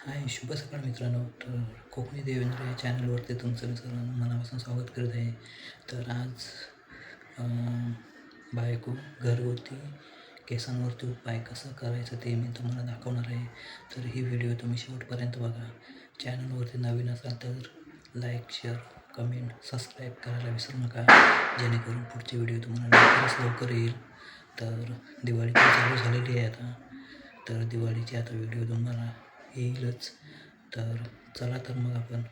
हाय शुभ सकाळ मित्रांनो. तर कोकणी देवेंद्र या चॅनलवरती तुमचं सर्वांना मनापासून स्वागत करत आहे तर आज बायको घरगुती केसांवरती उपाय कसं करायचं ते मी तुम्हाला दाखवणार आहे. तर ही व्हिडिओ तुम्ही शेवटपर्यंत बघा. चॅनलवरती नवीन असाल तर लाईक शेअर कमेंट सबस्क्राईब करायला विसरू नका. जेणेकरून पुढची व्हिडिओ तुम्हाला लवकरच लवकर येईल. तर दिवाळी चालू झालेली आहे आता. तर दिवाळीची आता व्हिडिओ तुम्हाला येईलच. तर चला तर मग आपण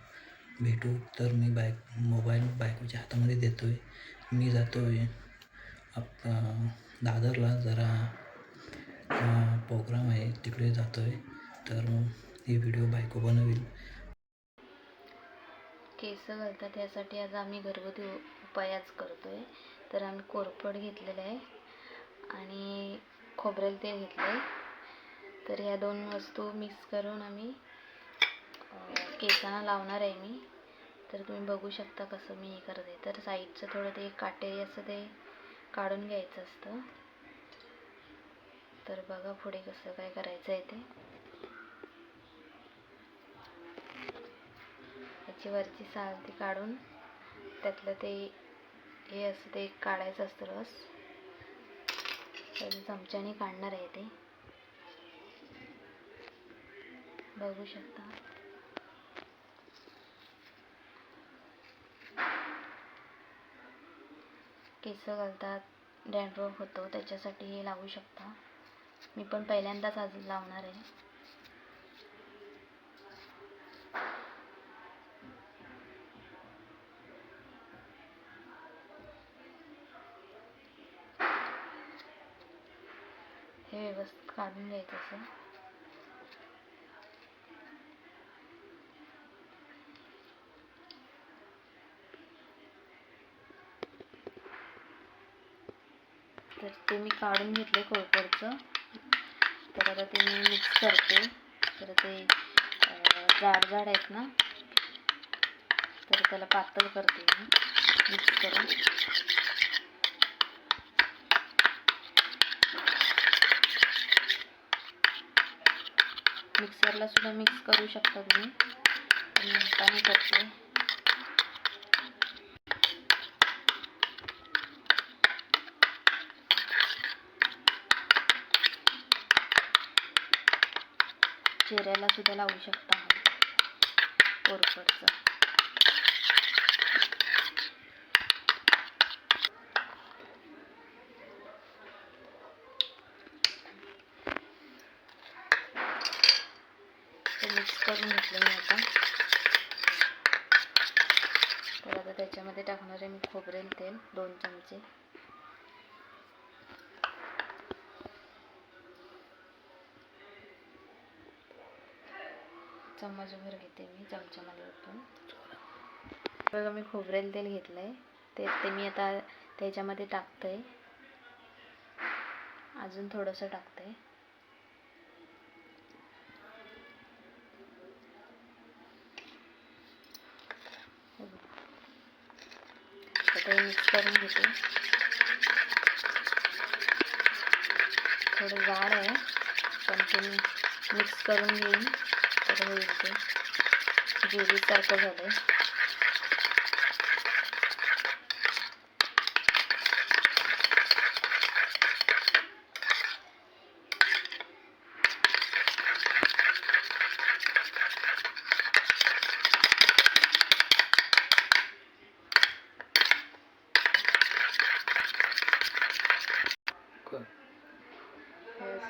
भेटू. तर मी बायक मोबाईल बायकोच्या हातामध्ये देतो आहे मी जातो आहे आप दादरला. जरा प्रोग्राम आहे तिकडे जातो आहे तर मग ही व्हिडिओ बायको बनवेल. केस घालतात यासाठी आज आम्ही घरगुती उपायच उपाय आज तर आम्ही कोरफड घेतलेलं आहे आणि खोबरेल तेल घेतलं आहे तर ह्या दोन वस्तू मिक्स करून आम्ही केसांना लावणार आहे मी. तर तुम्ही बघू शकता कसं मी हे करते. तर साईडचं थोडं ते काटेरी असं ते काढून घ्यायचं असतं. तर बघा पुढे कसं काय करायचं आहे ते. याची वरची साल ती काढून त्यातलं ते हे असं ते काढायचं असतं रस. तर चमच्याने काढणार आहे ते. बघू शकता. केस घालतात डॅन्ड्रफ होतो त्याच्यासाठी हे लावू शकता. मी पण पहिल्यांदाच आज लावणार आहे. हे व्यवस्थित काढून घ्यायचं असं. तर ते मी काढून घेतले कोळपडचं तर आता ते मी मिक्स करते. तर ते जाड जाड आहेत ना तर त्याला पातळ करते मी मिक्स करून. मिक्सरला सुद्धा मिक्स करू शकता तुम्ही. मी करते. चेहऱ्याला सुद्धा लावू शकता. कोरफडचं मिक्स करून घेतलं मी आता. तर आता त्याच्यामध्ये टाकणार आहे मी खोबरेल तेल दोन चमचे. चम्मचभर घेते मी चमच्यामध्ये ओतून बघा मी खोबरेल तेल घेतलं आहे ते ते मी आता त्याच्यामध्ये टाकते अजून थोडंसं टाकते आता मिक्स करून घेते. थोडं जाड आहे पण ते मी मिक्स करून घेईन. तर होईल ते जेलीसारखं झालं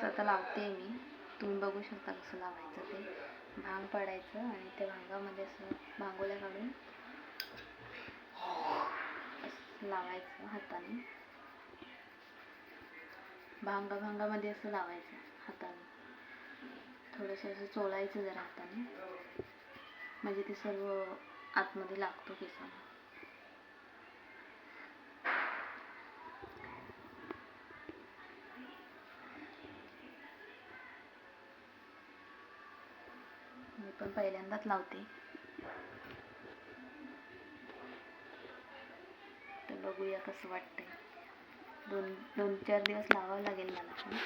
आता लावते मी. तुम्ही बघू शकता कसं लावायचं ते. भांग पडायचं आणि त्या भांगामध्ये असं भांगोल्या काढून लावायचं हाताने. भांगा भांगामध्ये असं लावायचं हाताने. थोडंसं असं चोलायचं जरा हाताने. म्हणजे ते सर्व आतमध्ये लागतो केसाला पण पहिल्यांदाच लावते. तर बघूया कसं वाटतंय. दोन दोन चार दिवस लावावं लागेल मला पण.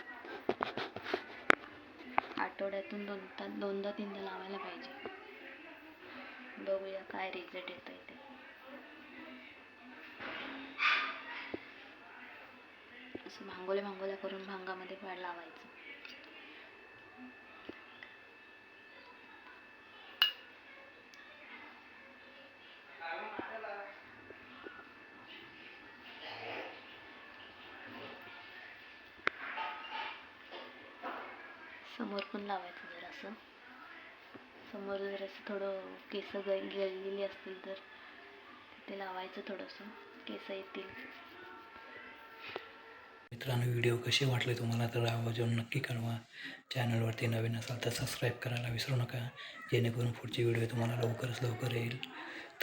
आठवड्यातून दोन तास दोनदा तीनदा लावायला पाहिजे. बघूया काय रिझल्ट येतो आहे ते. असं भांगोल्या भांगोल्या करून भांगामध्ये पाड लावायचं. समोर पण लावायचं जरासं समोर जरासं थोडं केस गळलेली असतील तर ते लावायचं थोडंसं. केस येतील. मित्रांनो व्हिडिओ कसे वाटले तुम्हाला तर आवाजून नक्की कळवा. चॅनलवरती नवीन असाल तर सबस्क्राईब करायला विसरू नका. जेणेकरून पुढचे व्हिडिओ तुम्हाला लवकरच लवकर येईल.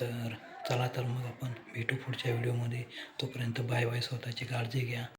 तर चला तर मग आपण भेटू पुढच्या व्हिडिओमध्ये. तोपर्यंत बाय बाय स्वतःची काळजी घ्या.